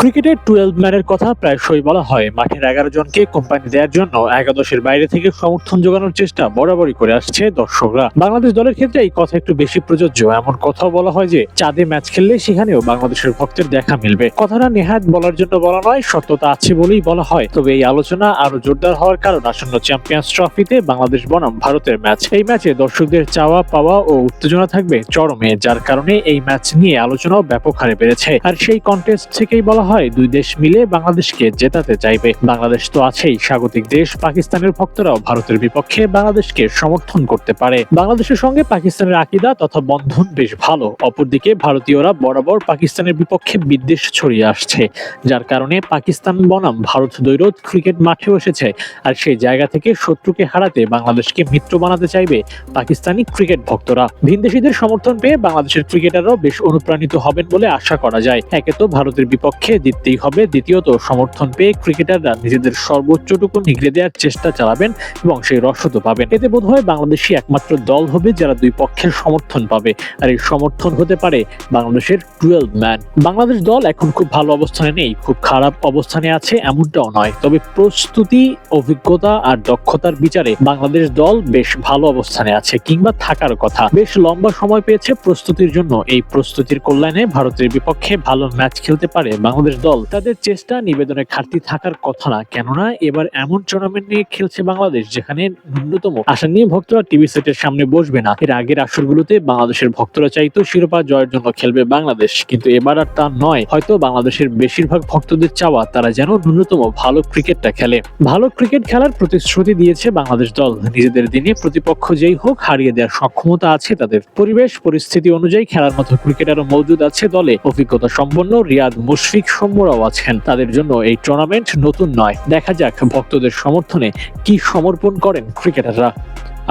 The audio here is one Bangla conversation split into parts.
ক্রিকেটের টুয়েলভ ম্যানের কথা প্রায়শই বলা হয়। মাঠের এগারো জনকে কোম্পানি দেওয়ার জন্য একাদশের বাইরে থেকে সমর্থন জোগানোর চেষ্টা বরাবরই করে আসছে দর্শকরা। বাংলাদেশ দলের ক্ষেত্রে এই কথা একটু বেশি প্রযোজ্য। এমন কথাও বলা হয় যে, চাঁদে ম্যাচ খেললে সেখানেও বাংলাদেশের ভক্তের দেখা মিলবে। কথাটা নেহাত বলার জন্য বলা নয়, সত্যতা আছে বলেই বলা হয়। তবে এই আলোচনা আরও জোরদার হওয়ার কারণ আসন্ন চ্যাম্পিয়ন্স ট্রফিতে বাংলাদেশ বনাম ভারতের ম্যাচ। এই ম্যাচে দর্শকদের চাওয়া পাওয়া ও উত্তেজনা থাকবে চরমে, যার কারণে এই ম্যাচ নিয়ে আলোচনাও ব্যাপক হারে বেড়েছে। আর সেই কন্টেস্ট থেকেই বলা হয়, দুই দেশ মিলে বাংলাদেশকে জেতাতে চাইবে। বাংলাদেশ তো আছেই স্বাগতিক দেশ, পাকিস্তানের ভক্তরাও ভারতের বিপক্ষে বাংলাদেশকে সমর্থন করতে পারে। বাংলাদেশের সঙ্গে পাকিস্তানের আকিদা তথা বন্ধন বেশ ভালো। অপরদিকে ভারতীয়রা বরাবর পাকিস্তানের বিপক্ষে বিদ্বেষ ছড়িয়ে আসছে। যার কারণে পাকিস্তান বনাম ভারত দৈরত ক্রিকেট মাঠেও এসেছে আর সেই জায়গা থেকে শত্রুকে হারাতে বাংলাদেশকে মিত্র বানাতে চাইবে পাকিস্তানি ক্রিকেট ভক্তরা। ভিনদেশীদের সমর্থন পেয়ে বাংলাদেশের ক্রিকেটাররাও বেশ অনুপ্রাণিত হবেন বলে আশা করা যায়। একে তো ভারতের বিপক্ষে জিততেই হবে। দ্বিতীয়ত, সমর্থন পেয়ে ক্রিকেটাররা নিজেদের সর্বোচ্চটুকু নিগড়ে দেওয়ার চেষ্টা চালাবেন এবং সেই রসদ পাবেন। এতে বোধ হয় বাংলাদেশই একমাত্র দল হবে যারা দুই পক্ষের সমর্থন পাবে। আর এই সমর্থন হতে পারে বাংলাদেশের টুয়েলভ ম্যান। বাংলাদেশ দল এখন খুব ভালো অবস্থানে নেই, খুব খারাপ অবস্থানে আছে এমনটাও নয়। তবে প্রস্তুতি, অভিজ্ঞতা আর দক্ষতার বিচারে বাংলাদেশ দল বেশ ভালো অবস্থানে আছে কিংবা থাকার কথা। বেশ লম্বা সময় পেয়েছে প্রস্তুতির জন্য। এই প্রস্তুতির কল্যাণে ভারতের বিপক্ষে ভালো ম্যাচ খেলতে পারে বাংলাদেশ দল তাদের চেষ্টা, নিবেদনের ঘাটতি থাকার কথা না। কেননা এবার এমন টুর্নামেন্ট নিয়ে খেলছে বাংলাদেশ, যেখানে ন্যূনতম আশা নিয়ে ভক্তরা টিভি সেটের সামনে বসবে না। এর আগের আসরগুলোতে বাংলাদেশের ভক্তরা চাইতো শিরোপা জয়ের জন্য খেলবে বাংলাদেশ। কিন্তু এবার আর তা নয়। হয়তো বাংলাদেশের বেশিরভাগ ভক্তদের চাওয়া তারা যেন ন্যূনতম ভালো ক্রিকেটটা খেলে। ভালো ক্রিকেট খেলার প্রতিশ্রুতি দিয়েছে বাংলাদেশ দল। নিজেদের দিনে প্রতিপক্ষ যেই হোক হারিয়ে দেওয়ার সক্ষমতা আছে তাদের। পরিবেশ, পরিস্থিতি অনুযায়ী খেলার মতো ক্রিকেটারও মজুদ আছে দলে। অভিজ্ঞতা সম্পন্ন রিয়াদ মুশফিক সৌম্যরাও আছেন। তাদের জন্য এই টুর্নামেন্ট নতুন নয়। দেখা যাক ভক্তদের সমর্থনে কি সমর্পণ করেন ক্রিকেটাররা।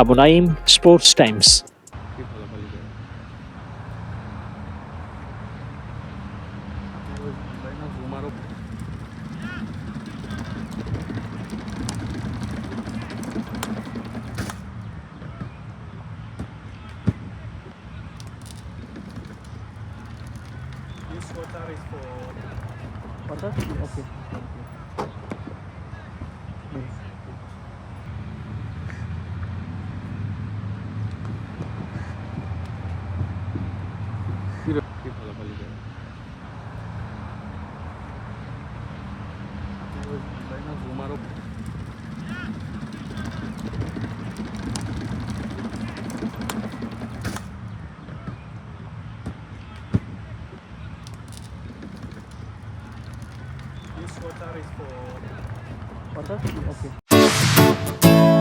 Abu Naim sports times This water is for. Water? Okay. Vai na rua. Water is for Water? Okay.